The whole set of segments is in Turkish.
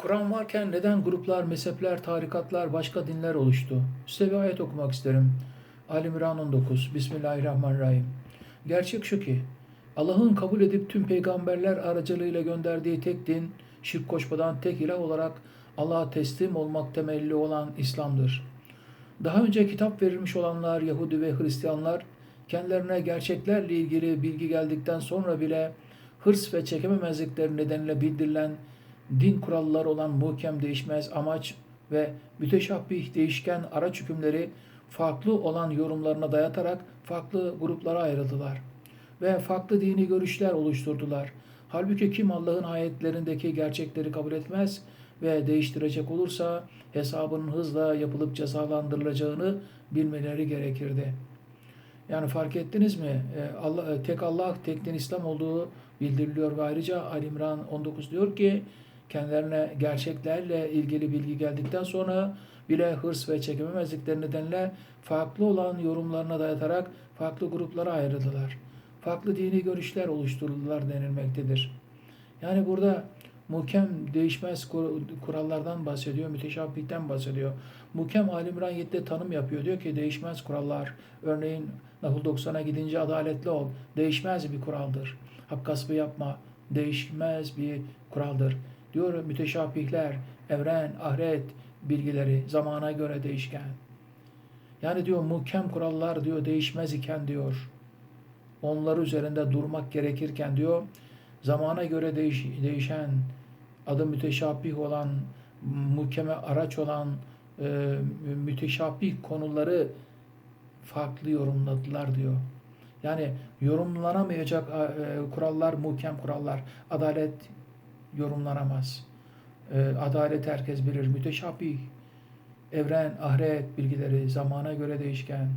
Kur'an varken neden gruplar, mezhepler, tarikatlar, başka dinler oluştu? Size bir ayet okumak isterim. Ali İmran 19. Bismillahirrahmanirrahim. Gerçek şu ki Allah'ın kabul edip tüm peygamberler aracılığıyla gönderdiği tek din, şirk koşmadan tek ilah olarak Allah'a teslim olmak temelli olan İslam'dır. Daha önce kitap verilmiş olanlar Yahudi ve Hristiyanlar kendilerine gerçeklerle ilgili bilgi geldikten sonra bile hırs ve çekememezlikleri nedeniyle bildirilen din kuralları olan muhkem değişmez amaç ve müteşabbih değişken araç hükümleri farklı olan yorumlarına dayatarak farklı gruplara ayrıldılar ve farklı dini görüşler oluşturdular. Halbuki kim Allah'ın ayetlerindeki gerçekleri kabul etmez ve değiştirecek olursa hesabının hızla yapılıp cezalandırılacağını bilmeleri gerekirdi. Yani fark ettiniz mi? Ee, Allah, tek Allah, tek din İslam olduğu bildiriliyor ve ayrıca Ali İmran 19 diyor ki kendilerine gerçeklerle ilgili bilgi geldikten sonra bile hırs ve çekememezlikleri nedeniyle farklı olan yorumlarına dayatarak farklı gruplara ayrıldılar. Farklı dini görüşler oluşturuldular denilmektedir. Yani burada muhkem değişmez kur- kurallardan bahsediyor, müteşabbihten bahsediyor. Muhkem Ali İmran 7'de tanım yapıyor. Diyor ki değişmez kurallar. Örneğin Nahl 90'a gidince adaletli ol. Değişmez bir kuraldır. Hak gaspı yapma. Değişmez bir kuraldır. Diyor müteşabbihler, evren, ahiret bilgileri zamana göre değişken. Yani diyor muhkem kurallar diyor değişmez iken diyor. Onları üzerinde durmak gerekirken diyor zamana göre değiş, değişen adı müteşabbih olan muhkeme araç olan e, müteşabbih konuları farklı yorumladılar diyor. Yani yorumlanamayacak e, kurallar muhkem kurallar. Adalet yorumlanamaz. E, adalet herkes bilir. Müteşabbih, evren, ahiret bilgileri zamana göre değişken.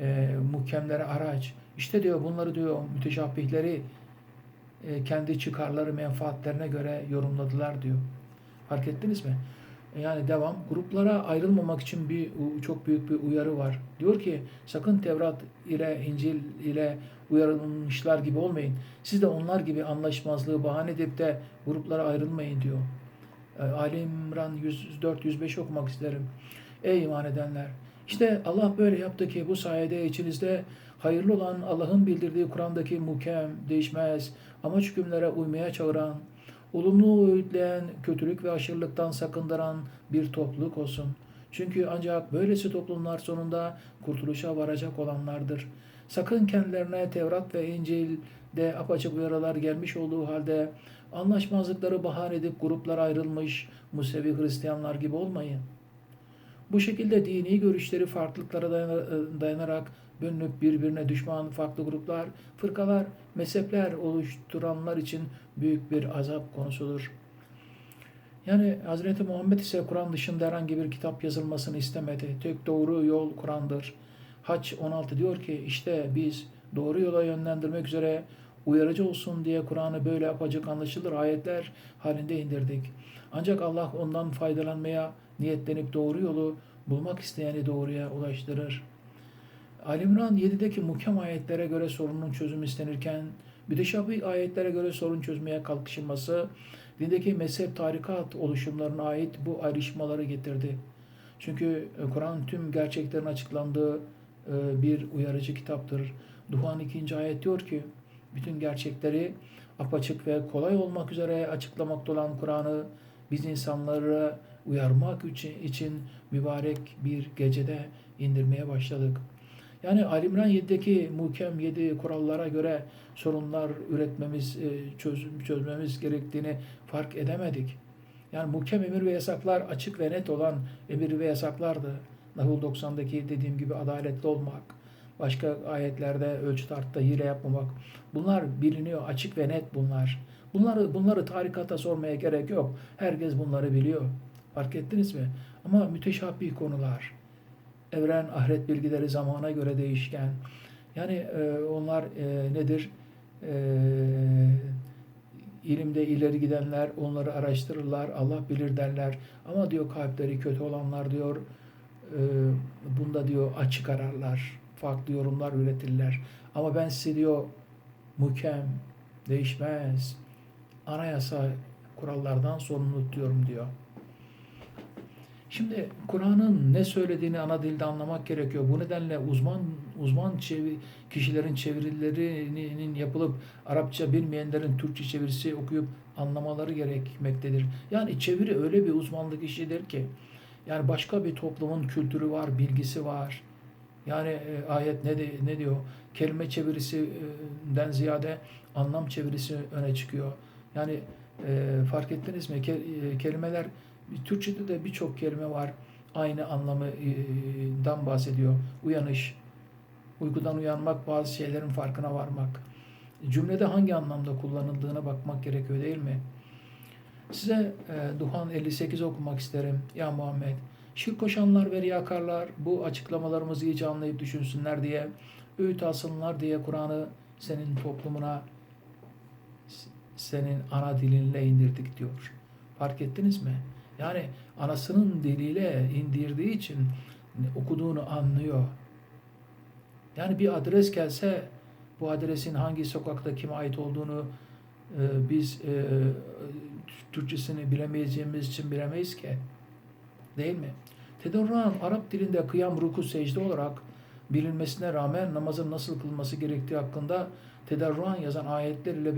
E, muhkemlere araç. İşte diyor bunları diyor müteşabbihleri e, kendi çıkarları, menfaatlerine göre yorumladılar diyor. Fark ettiniz mi? Yani devam. Gruplara ayrılmamak için bir çok büyük bir uyarı var. Diyor ki sakın Tevrat ile İncil ile uyarılmışlar gibi olmayın. Siz de onlar gibi anlaşmazlığı bahane edip de gruplara ayrılmayın diyor. E, Ali İmran 104-105 okumak isterim. Ey iman edenler! İşte Allah böyle yaptı ki bu sayede içinizde hayırlı olan Allah'ın bildirdiği Kur'an'daki muhkem, değişmez, amaç hükümlere uymaya çağıran, olumlu öğütleyen, kötülük ve aşırılıktan sakındıran bir topluluk olsun. Çünkü ancak böylesi toplumlar sonunda kurtuluşa varacak olanlardır. Sakın kendilerine Tevrat ve İncil'de apaçık uyarılar gelmiş olduğu halde anlaşmazlıkları bahane edip gruplara ayrılmış Musevi Hristiyanlar gibi olmayın. Bu şekilde dini görüşleri farklılıklara dayanarak bölünüp birbirine düşman farklı gruplar, fırkalar, mezhepler oluşturanlar için büyük bir azap konusudur. Yani Hz. Muhammed ise Kur'an dışında herhangi bir kitap yazılmasını istemedi. Tek doğru yol Kur'an'dır. Haç 16 diyor ki işte biz doğru yola yönlendirmek üzere uyarıcı olsun diye Kur'an'ı böyle apacık anlaşılır ayetler halinde indirdik. Ancak Allah ondan faydalanmaya niyetlenip doğru yolu bulmak isteyeni doğruya ulaştırır. Ali İmran 7'deki muhkem ayetlere göre sorunun çözümü istenirken müteşabih ayetlere göre sorun çözmeye kalkışılması dindeki mezhep tarikat oluşumlarına ait bu ayrışmaları getirdi. Çünkü e, Kur'an tüm gerçeklerin açıklandığı e, bir uyarıcı kitaptır. Duhan 2. ayet diyor ki bütün gerçekleri apaçık ve kolay olmak üzere açıklamakta olan Kur'an'ı biz insanları uyarmak için mübarek bir gecede indirmeye başladık. Yani Ali İmran 7'deki muhkem 7 kurallara göre sorunlar üretmemiz, e, çözüm, çözmemiz gerektiğini fark edemedik. Yani muhkem emir ve yasaklar açık ve net olan emir ve yasaklardı. Nahl 90'daki dediğim gibi adaletli olmak, başka ayetlerde ölçü tartıda hile yapmamak. Bunlar biliniyor, açık ve net bunlar. Bunları bunları tarikata sormaya gerek yok. Herkes bunları biliyor. Fark ettiniz mi? Ama müteşabbih konular. Evren, ahiret bilgileri zamana göre değişken. Yani e, onlar e, nedir? E, ilimde ileri gidenler onları araştırırlar, Allah bilir derler. Ama diyor kalpleri kötü olanlar diyor, e, bunda diyor açık ararlar, farklı yorumlar üretirler. Ama ben size diyor muhkem, değişmez, anayasa kurallardan sorumlu tutuyorum diyor. Şimdi Kur'an'ın ne söylediğini ana dilde anlamak gerekiyor. Bu nedenle uzman uzman çevi, kişilerin çevirilerinin yapılıp Arapça bilmeyenlerin Türkçe çevirisi okuyup anlamaları gerekmektedir. Yani çeviri öyle bir uzmanlık işidir ki yani başka bir toplumun kültürü var, bilgisi var. Yani e, ayet ne de, ne diyor? Kelime çevirisinden ziyade anlam çevirisi öne çıkıyor. Yani e, fark ettiniz mi? Ke, e, kelimeler Türkçe'de de birçok kelime var. Aynı anlamından bahsediyor. Uyanış, uykudan uyanmak, bazı şeylerin farkına varmak. Cümlede hangi anlamda kullanıldığına bakmak gerekiyor değil mi? Size e, Duhan 58 okumak isterim. Ya Muhammed, şirk koşanlar ve riyakarlar bu açıklamalarımızı iyice anlayıp düşünsünler diye, öğüt alsınlar diye Kur'an'ı senin toplumuna senin ana dilinle indirdik diyor. Fark ettiniz mi? Yani anasının diliyle indirdiği için okuduğunu anlıyor. Yani bir adres gelse bu adresin hangi sokakta kime ait olduğunu e, biz e, Türkçesini bilemeyeceğimiz için bilemeyiz ki. Değil mi? Tedarruan Arap dilinde kıyam, ruku, secde olarak bilinmesine rağmen namazın nasıl kılması gerektiği hakkında tedarruan yazan ayetler ile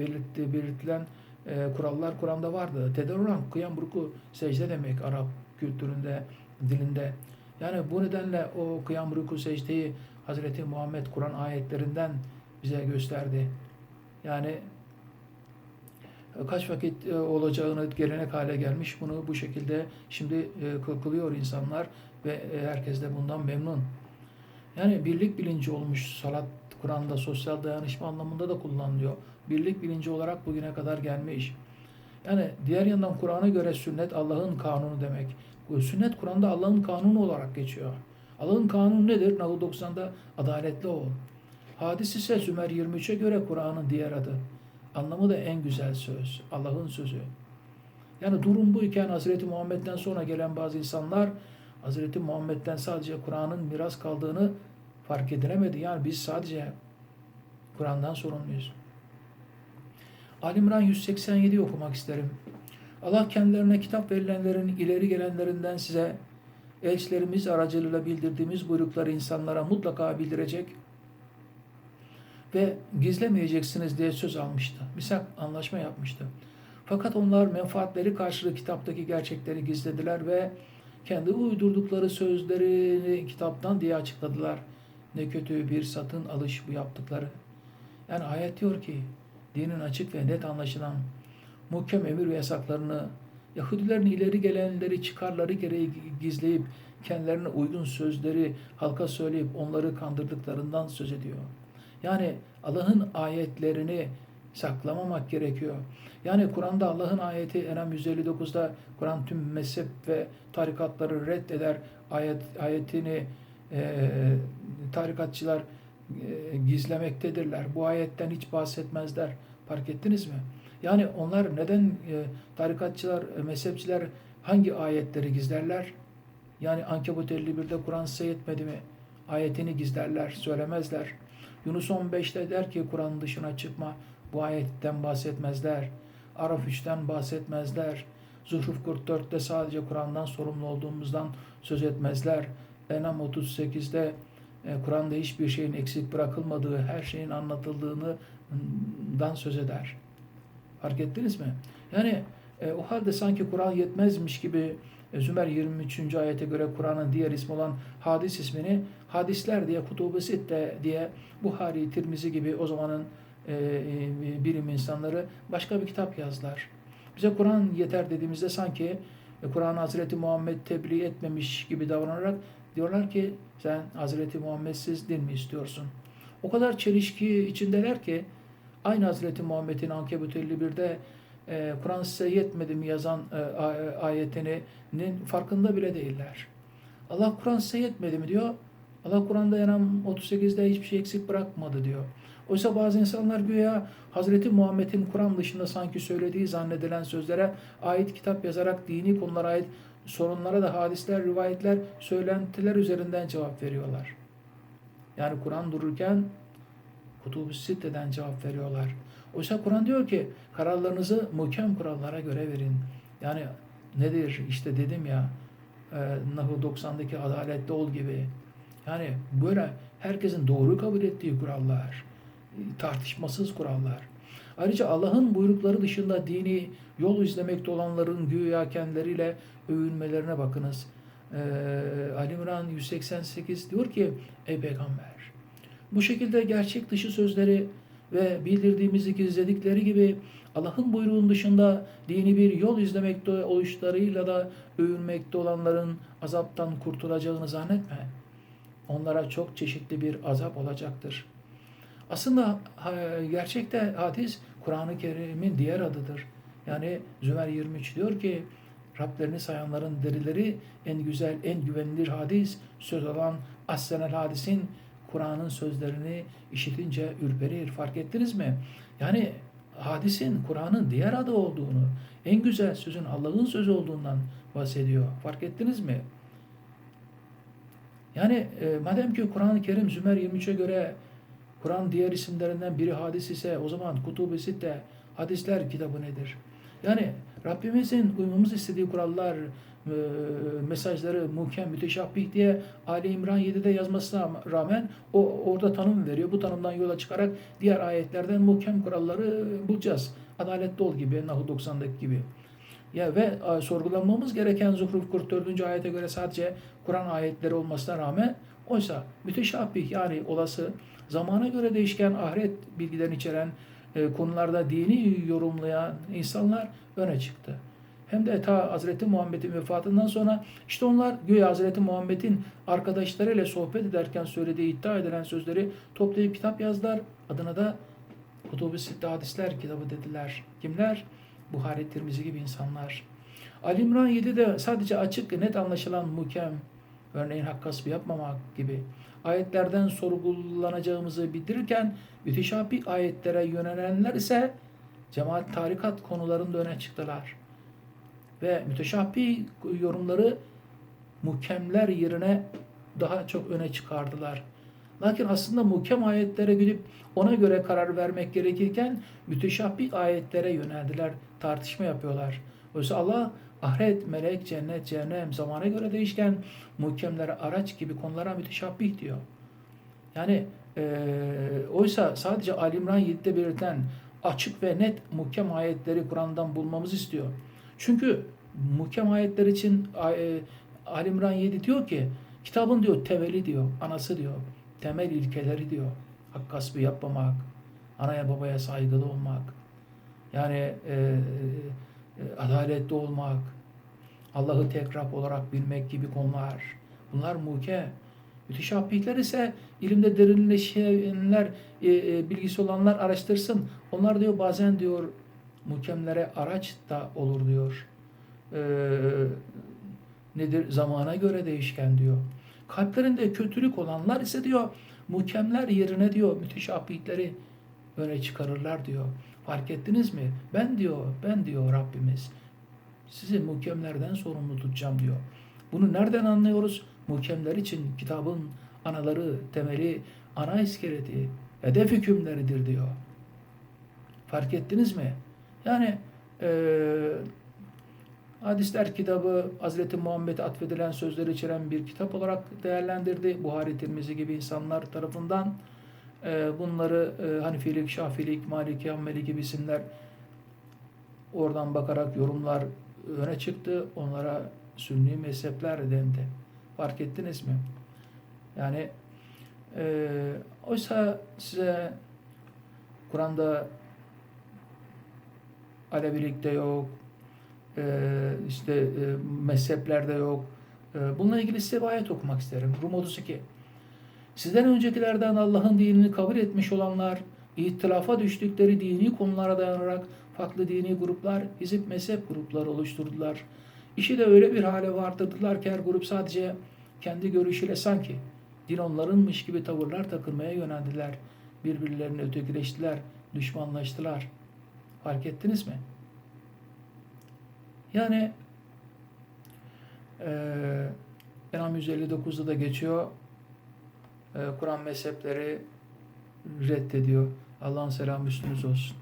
belirtilen e, kurallar Kur'an'da vardı. Tedarruan, kıyam, ruku, secde demek Arap kültüründe, dilinde. Yani bu nedenle o kıyam, ruku, secdeyi Hazreti Muhammed Kur'an ayetlerinden bize gösterdi. Yani kaç vakit e, olacağını gelenek hale gelmiş. Bunu bu şekilde şimdi e, kılıyor insanlar ve e, herkes de bundan memnun. Yani birlik bilinci olmuş salat Kur'an'da sosyal dayanışma anlamında da kullanılıyor. Birlik bilinci olarak bugüne kadar gelmiş. Yani diğer yandan Kur'an'a göre sünnet Allah'ın kanunu demek. Sünnet Kur'an'da Allah'ın kanunu olarak geçiyor. Allah'ın kanunu nedir? Nahl 90'da adaletli ol. Hadis ise Sümer 23'e göre Kur'an'ın diğer adı. Anlamı da en güzel söz. Allah'ın sözü. Yani durum buyken Hazreti Muhammed'den sonra gelen bazı insanlar Hazreti Muhammed'den sadece Kur'an'ın miras kaldığını fark edilemedi. Yani biz sadece Kur'an'dan sorumluyuz. Alimran 187 okumak isterim. Allah kendilerine kitap verilenlerin ileri gelenlerinden size elçilerimiz aracılığıyla bildirdiğimiz buyrukları insanlara mutlaka bildirecek ve gizlemeyeceksiniz diye söz almıştı. Misal anlaşma yapmıştı. Fakat onlar menfaatleri karşılığı kitaptaki gerçekleri gizlediler ve kendi uydurdukları sözlerini kitaptan diye açıkladılar. Ne kötü bir satın alış bu yaptıkları. Yani ayet diyor ki dinin açık ve net anlaşılan muhkem emir ve yasaklarını Yahudilerin ileri gelenleri çıkarları gereği gizleyip kendilerine uygun sözleri halka söyleyip onları kandırdıklarından söz ediyor. Yani Allah'ın ayetlerini saklamamak gerekiyor. Yani Kur'an'da Allah'ın ayeti Enam 159'da Kur'an tüm mezhep ve tarikatları reddeder. Ayet ayetini e, tarikatçılar gizlemektedirler. Bu ayetten hiç bahsetmezler. Fark ettiniz mi? Yani onlar neden e, tarikatçılar, e, mezhepçiler hangi ayetleri gizlerler? Yani Ankebut 51'de Kur'an size yetmedi mi? Ayetini gizlerler, söylemezler. Yunus 15'te der ki Kur'an dışına çıkma. Bu ayetten bahsetmezler. Araf 3'ten bahsetmezler. Zuhruf 44'te sadece Kur'an'dan sorumlu olduğumuzdan söz etmezler. Enam 38'de e, Kur'an'da hiçbir şeyin eksik bırakılmadığı, her şeyin anlatıldığından söz eder. Fark ettiniz mi? Yani e, o halde sanki Kur'an yetmezmiş gibi e, Zümer 23. ayete göre Kur'an'ın diğer ismi olan hadis ismini hadisler diye kutubu sitte diye Buhari, Tirmizi gibi o zamanın e, e, bilim insanları başka bir kitap yazdılar. Bize Kur'an yeter dediğimizde sanki e, Kur'an Hazreti Muhammed tebliğ etmemiş gibi davranarak diyorlar ki sen Hazreti Muhammedsiz din mi istiyorsun? O kadar çelişki içindeler ki aynı Hazreti Muhammed'in Ankebut 51'de e, Kur'an size yetmedi mi yazan e, ayetinin farkında bile değiller. Allah Kur'an size yetmedi mi diyor. Allah Kur'an'da Enam 38'de hiçbir şey eksik bırakmadı diyor. Oysa bazı insanlar güya Hazreti Muhammed'in Kur'an dışında sanki söylediği zannedilen sözlere ait kitap yazarak dini konulara ait sorunlara da hadisler, rivayetler, söylentiler üzerinden cevap veriyorlar. Yani Kur'an dururken Kutub-ı Sitte'den cevap veriyorlar. Oysa Kur'an diyor ki kararlarınızı muhkem kurallara göre verin. Yani nedir işte dedim ya e, Nahl 90'daki adaletli ol gibi. Yani böyle herkesin doğru kabul ettiği kurallar, tartışmasız kurallar. Ayrıca Allah'ın buyrukları dışında dini yol izlemekte olanların güya kendileriyle övünmelerine bakınız. Ee, Ali İmran 188 diyor ki ey peygamber bu şekilde gerçek dışı sözleri ve bildirdiğimizi gizledikleri gibi Allah'ın buyruğunun dışında dini bir yol izlemekte oluşlarıyla da övünmekte olanların azaptan kurtulacağını zannetme. Onlara çok çeşitli bir azap olacaktır. Aslında gerçekte hadis Kur'an-ı Kerim'in diğer adıdır. Yani Zümer 23 diyor ki Rablerini sayanların derileri en güzel, en güvenilir hadis söz olan Aslenel hadisin Kur'an'ın sözlerini işitince ürperir. Fark ettiniz mi? Yani hadisin Kur'an'ın diğer adı olduğunu, en güzel sözün Allah'ın sözü olduğundan bahsediyor. Fark ettiniz mi? Yani e, madem ki Kur'an-ı Kerim Zümer 23'e göre Kur'an diğer isimlerinden biri hadis ise o zaman Kutub-i Sitte hadisler kitabı nedir? Yani Rabbimizin uymamız istediği kurallar, e, mesajları muhkem, müteşabbih diye Ali İmran 7'de yazmasına rağmen o orada tanım veriyor. Bu tanımdan yola çıkarak diğer ayetlerden muhkem kuralları bulacağız. Adaletli ol gibi, Nahl 90'daki gibi. Ya ve e, sorgulanmamız gereken Zuhruf 44. ayete göre sadece Kur'an ayetleri olmasına rağmen oysa müteşabbih yani olası zamana göre değişken ahiret bilgilerini içeren e, konularda dini yorumlayan insanlar öne çıktı. Hem de ta Hazreti Muhammed'in vefatından sonra işte onlar güya Hazreti Muhammed'in arkadaşlarıyla sohbet ederken söylediği iddia edilen sözleri toplayıp kitap yazdılar. Adına da Kutubu Sitte Hadisler kitabı dediler. Kimler? Buhari, Tirmizi gibi insanlar. Ali İmran 7'de sadece açık, net anlaşılan muhkem, örneğin hak kasbı yapmamak gibi ayetlerden sorgulanacağımızı bildirirken müteşabih ayetlere yönelenler ise cemaat tarikat konularında öne çıktılar. Ve müteşabih yorumları muhkemler yerine daha çok öne çıkardılar. Lakin aslında muhkem ayetlere gidip ona göre karar vermek gerekirken müteşabbih ayetlere yöneldiler, tartışma yapıyorlar. Oysa Allah ahiret, melek, cennet, cehennem zamana göre değişken muhkemlere araç gibi konulara müteşabbih diyor. Yani e, oysa sadece Ali İmran 7'de belirten açık ve net muhkem ayetleri Kur'an'dan bulmamızı istiyor. Çünkü muhkem ayetler için e, Ali İmran 7 diyor ki kitabın diyor temeli diyor, anası diyor, temel ilkeleri diyor. Hak kasbı yapmamak, anaya babaya saygılı olmak, yani e, adaletli olmak, Allah'ı tek Rab olarak bilmek gibi konular. Bunlar muhkem. Müteşabbihler ise ilimde derinleşenler, e, e, bilgisi olanlar araştırsın. Onlar diyor bazen diyor muhkemlere araç da olur diyor. E, nedir? Zamana göre değişken diyor. Kalplerinde kötülük olanlar ise diyor muhkemler yerine diyor müteşabbihleri öne çıkarırlar diyor. Fark ettiniz mi? Ben diyor, ben diyor Rabbimiz sizi muhkemlerden sorumlu tutacağım diyor. Bunu nereden anlıyoruz? Muhkemler için kitabın anaları, temeli, ana iskeleti, hedef hükümleridir diyor. Fark ettiniz mi? Yani e, hadisler kitabı Hazreti Muhammed atfedilen sözleri içeren bir kitap olarak değerlendirdi. Buhari, Tirmizi gibi insanlar tarafından bunları e, Hanifilik, Şafilik, Maliki, Hammeli gibi isimler oradan bakarak yorumlar öne çıktı. Onlara sünni mezhepler dendi. Fark ettiniz mi? Yani e, oysa size Kur'an'da Alevilik de yok, e, işte e, mezheplerde yok. E, bununla ilgili size bir ayet okumak isterim. Rum 32. Sizden öncekilerden Allah'ın dinini kabul etmiş olanlar, ihtilafa düştükleri dini konulara dayanarak farklı dini gruplar, hizip mezhep grupları oluşturdular. İşi de öyle bir hale vardırdılar ki her grup sadece kendi görüşüyle sanki din onlarınmış gibi tavırlar takılmaya yöneldiler. Birbirlerini ötekileştiler, düşmanlaştılar. Fark ettiniz mi? Yani e, Enam 159'da da geçiyor. E, Kur'an mezhepleri reddediyor. Allah'ın selamı üstünüz olsun.